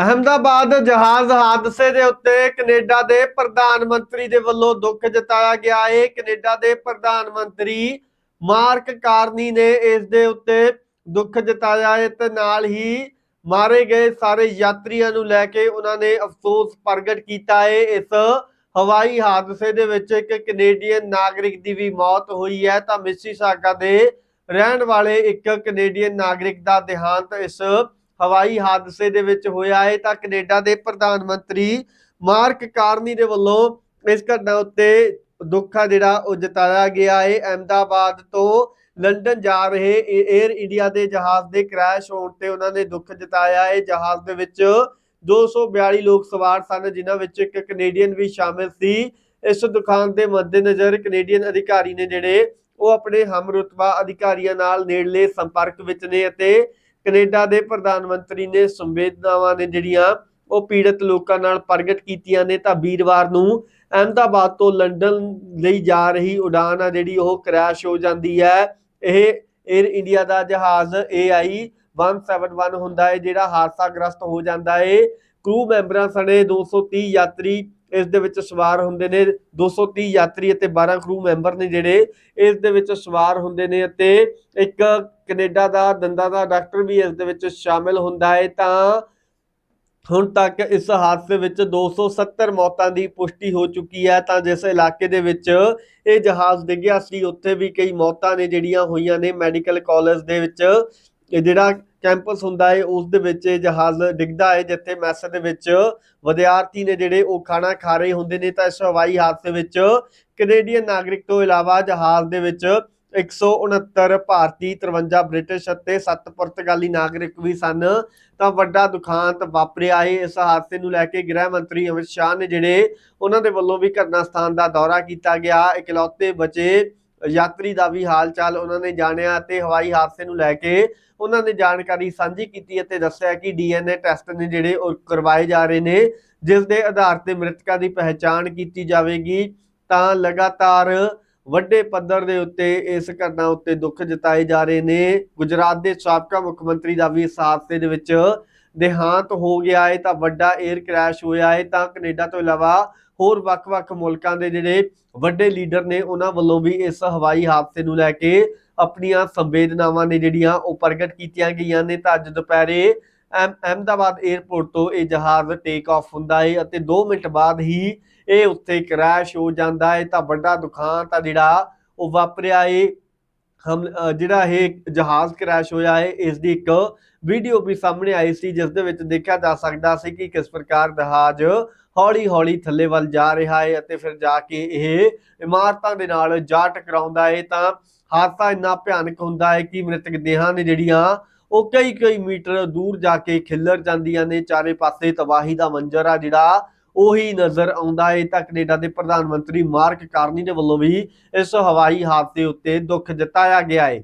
ਅਹਮਦਾਬਾਦ ਜਹਾਜ਼ ਹਾਦਸੇ ਦੇ ਉੱਤੇ ਕੈਨੇਡਾ ਦੇ ਪ੍ਰਧਾਨ ਮੰਤਰੀ ਦੇ ਵੱਲੋਂ ਦੁੱਖ ਜਤਾਇਆ ਗਿਆ। ਹੈ ਕੈਨੇਡਾ ਦੇ ਪ੍ਰਧਾਨ ਮੰਤਰੀ ਮਾਰਕ ਕਾਰਨੀ ਨੇ ਇਸ ਦੇ ਉੱਤੇ ਦੁੱਖ ਜਤਾਇਆ। ਹੈ ਤੇ ਨਾਲ ਹੀ ਮਾਰੇ ਗਏ ਸਾਰੇ ਯਾਤਰੀਆਂ ਨੂੰ ਲੈ ਕੇ ਉਹਨਾਂ ਨੇ ਅਫਸੋਸ ਪ੍ਰਗਟ ਕੀਤਾ। ਹੈ ਇਸ ਹਵਾਈ ਹਾਦਸੇ ਦੇ ਵਿੱਚ ਇੱਕ ਕੈਨੇਡੀਅਨ ਨਾਗਰਿਕ ਦੀ ਵੀ ਮੌਤ ਹੋਈ ਹੈ। ਤਾਂ ਮਿਸੀਸਾਗਾ ਦੇ ਰਹਿਣ ਵਾਲੇ ਇੱਕ ਕੈਨੇਡੀਅਨ ਨਾਗਰਿਕ ਦਾ ਦੇਹਾਂਤ ਇਸ ਹਵਾਈ ਹਾਦਸੇ ਦੇ ਵਿੱਚ ਹੋਇਆ ਹੈ ਤਾਂ ਕੈਨੇਡਾ ਦੇ ਪ੍ਰਧਾਨ ਮੰਤਰੀ ਮਾਰਕ ਕਾਰਨੀ ਦੇ ਵੱਲੋਂ ਇਸ ਘਟਨਾ ਉੱਤੇ ਦੁੱਖ ਆ ਜਿਹੜਾ ਉਹ ਜਤਾਇਆ ਗਿਆ ਹੈ। ਅਹਿਮਦਾਬਾਦ ਤੋਂ ਲੰਡਨ ਜਾ ਰਹੇ 에ਅਰ ਇੰਡੀਆ ਦੇ ਜਹਾਜ਼ ਦੇ ਕ੍ਰੈਸ਼ ਹੋਣ ਤੇ ਉਹਨਾਂ ਨੇ ਦੁੱਖ ਜਤਾਇਆ ਹੈ। ਜਹਾਜ਼ ਦੇ ਵਿੱਚ 242 ਲੋਕ ਸਵਾਰ ਸਨ, ਜਿਨ੍ਹਾਂ ਵਿੱਚ ਇੱਕ ਕੈਨੇਡੀਅਨ ਵੀ ਸ਼ਾਮਿਲ ਸੀ। ਇਸ ਦੁਕਾਨ ਦੇ ਮੱਦੇਨਜ਼ਰ ਕੈਨੇਡੀਅਨ ਅਧਿਕਾਰੀ ਨੇ ਜਿਹੜੇ ਉਹ ਆਪਣੇ ਹਮਰੁਤਬਾ ਅਧਿਕਾਰੀਆਂ ਨਾਲ ਨੇੜਲੇ ਸੰਪਰਕ ਵਿੱਚ ਨੇ ਅਤੇ ਕੈਨੇਡਾ ਦੇ ਪ੍ਰਧਾਨ ਮੰਤਰੀ ਨੇ ਸੰਵੇਦਨਾਵਾਂ ਨੇ ਜਿਹੜੀਆਂ ਉਹ ਪੀੜਤ ਲੋਕਾਂ ਨਾਲ ਪ੍ਰਗਟ ਕੀਤੀਆਂ ਨੇ ਤਾਂ ਵੀਰਵਾਰ ਨੂੰ ਅਹਿਮਦਾਬਾਦ ਤੋਂ ਲੰਡਨ ਲਈ ਜਾ ਰਹੀ ਉਡਾਨ ਆ ਜਿਹੜੀ ਉਹ ਕ੍ਰੈਸ਼ ਹੋ ਜਾਂਦੀ ਹੈ। ਇਹ 에ਅਰ ਇੰਡੀਆ ਦਾ ਜਹਾਜ਼ AI 171 ਹੁੰਦਾ ਹੈ, ਜਿਹੜਾ ਹਾਦਸਾਗ੍ਰਸਤ ਹੋ ਜਾਂਦਾ ਹੈ। ਕਰੂ ਮੈਂਬਰਾਂ ਸਣੇ 230 ਯਾਤਰੀ ਇਸ ਦੇ ਵਿੱਚ ਸਵਾਰ ਹੁੰਦੇ ਨੇ 230 ਯਾਤਰੀ ਅਤੇ 12 ਕਰੂ ਮੈਂਬਰ ਨੇ ਜਿਹੜੇ ਇਸ ਦੇ ਵਿੱਚ ਸਵਾਰ ਹੁੰਦੇ ਨੇ ਅਤੇ ਇੱਕ ਕੈਨੇਡਾ ਦਾ, ਦੰਦਾਂ ਦਾ ਡਾਕਟਰ ਵੀ ਇਸ ਦੇ ਵਿੱਚ ਸ਼ਾਮਿਲ ਹੁੰਦਾ ਹੈ। ਤਾਂ ਹੁਣ ਤੱਕ ਇਸ ਹਾਦਸੇ ਵਿੱਚ 270 ਮੌਤਾਂ ਦੀ ਪੁਸ਼ਟੀ ਹੋ ਚੁੱਕੀ ਹੈ। ਤਾਂ ਜਿਸ ਇਲਾਕੇ ਦੇ ਵਿੱਚ ਇਹ ਜਹਾਜ਼ ਡਿੱਗਿਆ ਸੀ, ਉੱਥੇ ਵੀ ਕਈ ਮੌਤਾਂ ਨੇ ਜਿਹੜੀਆਂ ਹੋਈਆਂ ਨੇ ਮੈਡੀਕਲ ਕਾਲਜ ਦੇ ਵਿੱਚ। ਜਿਹੜਾ ਕੈਂਪਸ ਹੁੰਦਾ ਹੈ ਉਸ ਦੇ ਵਿੱਚ ਇਹ ਜਹਾਜ਼ ਡਿੱਗਦਾ ਹੈ ਜਿੱਥੇ ਮੈਸ ਦੇ ਵਿੱਚ ਵਿਦਿਆਰਥੀ ਨੇ ਜਿਹੜੇ ਉਹ ਖਾਣਾ ਖਾ ਰਹੇ ਹੁੰਦੇ ਨੇ, ਤਾਂ ਇਸ ਹਵਾਈ ਹਾਦਸੇ ਵਿੱਚ ਕੈਨੇਡੀਅਨ ਨਾਗਰਿਕ ਤੋਂ ਇਲਾਵਾ ਜਹਾਜ਼ ਦੇ ਵਿੱਚ 169 ਭਾਰਤੀ 53 ਬ੍ਰਿਟਿਸ਼ ਅਤੇ 7 ਪੁਰਤਗਾਲੀ ਨਾਗਰਿਕ ਵੀ ਸਨ। ਤਾਂ ਵੱਡਾ ਦੁਖਾਂਤ ਵਾਪਰਿਆ ਹੈ ਇਸ ਹਾਦਸੇ ਨੂੰ ਲੈ ਕੇ ਗ੍ਰਹਿ ਮੰਤਰੀ ਅਮਿਤ ਸ਼ਾਹ ਨੇ ਜਿਹੜੇ ਉਹਨਾਂ ਦੇ ਵੱਲੋਂ ਵੀ ਘਟਨਾ ਸਥਾਨ ਦਾ ਦੌਰਾ ਕੀਤਾ ਗਿਆ। ਇਕਲੌਤੇ ਬਚੇ ਯਾਤਰੀ ਦਾ ਵੀ ਹਾਲ ਚਾਲ ਉਹਨਾਂ ਨੇ ਜਾਣਿਆ ਅਤੇ ਹਵਾਈ ਹਾਦਸੇ ਨੂੰ ਲੈ ਕੇ ਉਹਨਾਂ ਨੇ ਜਾਣਕਾਰੀ ਸਾਂਝੀ ਕੀਤੀ ਅਤੇ ਦੱਸਿਆ ਕਿ ਡੀਐਨਏ ਟੈਸਟ ਨੇ ਜਿਹੜੇ ਉਹ ਕਰਵਾਏ ਜਾ ਰਹੇ ਨੇ, ਜਿਸ ਦੇ ਆਧਾਰ ਤੇ ਮ੍ਰਿਤਕਾਂ ਦੀ ਪਹਿਚਾਣ ਕੀਤੀ ਜਾਵੇਗੀ। ਤਾਂ ਲਗਾਤਾਰ ਵੱਡੇ ਪੱਧਰ ਦੇ ਉੱਤੇ ਇਸ ਘਟਨਾ ਉੱਤੇ ਦੁੱਖ ਜਤਾਏ ਜਾ ਰਹੇ ਨੇ। ਗੁਜਰਾਤ ਦੇ ਸਾਬਕਾ ਮੁੱਖ ਮੰਤਰੀ ਦਾ ਵੀ ਇਸ ਹਾਦਸੇ ਦੇ ਵਿੱਚ ਦੇਹਾਂਤ ਹੋ ਗਿਆ ਹੈ, ਤਾਂ ਵੱਡਾ 에ਅਰ ਕ੍ਰੈਸ਼ ਹੋਇਆ ਹੈ। ਤਾਂ ਕੈਨੇਡਾ ਤੋਂ ਇਲਾਵਾ ਹੋਰ ਵੱਖ-ਵੱਖ ਮੁਲਕਾਂ ਦੇ ਜਿਹੜੇ ਵੱਡੇ ਲੀਡਰ ਨੇ ਉਹਨਾਂ ਵੱਲੋਂ ਵੀ ਇਸ ਹਵਾਈ ਹਾਦਸੇ ਨੂੰ ਲੈ ਕੇ ਆਪਣੀਆਂ ਸੰਵੇਦਨਾਵਾਂ ਨੇ ਜਿਹੜੀਆਂ ਉਹ ਪ੍ਰਗਟ ਕੀਤੀਆਂ ਗਈਆਂ ਨੇ ਤਾਂ ਅੱਜ ਦੁਪਹਿਰੇ ਅਹਿਮ- ਅਹਿਮਦਾਬਾਦ 에ਅਰਪੋਰਟ ਤੋਂ ਇਹ ਜਹਾਜ਼ ਟੇਕ ਆਫ ਹੁੰਦਾ ਹੈ ਅਤੇ 2 ਮਿੰਟ ਬਾਅਦ ਹੀ ਇਹ ਉੱਥੇ ਕ੍ਰੈਸ਼ ਹੋ ਜਾਂਦਾ ਹੈ ਤਾਂ ਵੱਡਾ ਦੁਖਾਂਤ ਆ ਜਿਹੜਾ ਉਹ ਵਾਪਰਿਆ ਹੈ ਹਮ ਜਿਹੜਾ ਇਹ ਜਹਾਜ਼ ਕ੍ਰੈਸ਼ ਹੋਇਆ ਹੈ ਇਸ ਦੀ ਇੱਕ ਵੀਡੀਓ ਵੀ ਸਾਹਮਣੇ ਆਈ ਸੀ, ਜਿਸ ਦੇ ਵਿੱਚ ਦੇਖਿਆ ਜਾ ਸਕਦਾ ਸੀ ਕਿ ਕਿਸ ਪ੍ਰਕਾਰ ਜਹਾਜ਼ ਹੌਲੀ ਹੌਲੀ ਥੱਲੇ ਵੱਲ ਜਾ ਰਿਹਾ ਹੈ ਅਤੇ ਫਿਰ ਜਾ ਕੇ ਇਹ ਇਮਾਰਤਾਂ ਦੇ ਨਾਲ ਜਾ ਟਕਰਾਉਂਦਾ ਹੈ, ਤਾਂ ਹਾਦਸਾ ਇੰਨਾ ਭਿਆਨਕ ਹੁੰਦਾ ਹੈ ਕਿ ਮ੍ਰਿਤਕ ਦੇਹਾਂ ਨੇ ਜਿਹੜੀਆਂ, ਉਹ ਕਈ ਕਈ ਮੀਟਰ ਦੂਰ ਜਾ ਕੇ ਖਿੱਲਰ ਜਾਂਦੀਆਂ ਨੇ, ਚਾਰੇ ਪਾਸੇ ਤਬਾਹੀ ਦਾ ਮੰਜ਼ਰ ਆ ਜਿਹੜਾ ਉਹੀ ਨਜ਼ਰ ਆਉਂਦਾ ਹੈ। ਤਾਂ ਕੈਨੇਡਾ ਦੇ ਪ੍ਰਧਾਨ ਮੰਤਰੀ ਮਾਰਕ ਕਾਰਨੀ ਦੇ ਵੱਲੋਂ ਵੀ ਇਸ ਹਵਾਈ ਹਾਦਸੇ ਉੱਤੇ ਦੁੱਖ ਜਤਾਇਆ ਗਿਆ ਹੈ।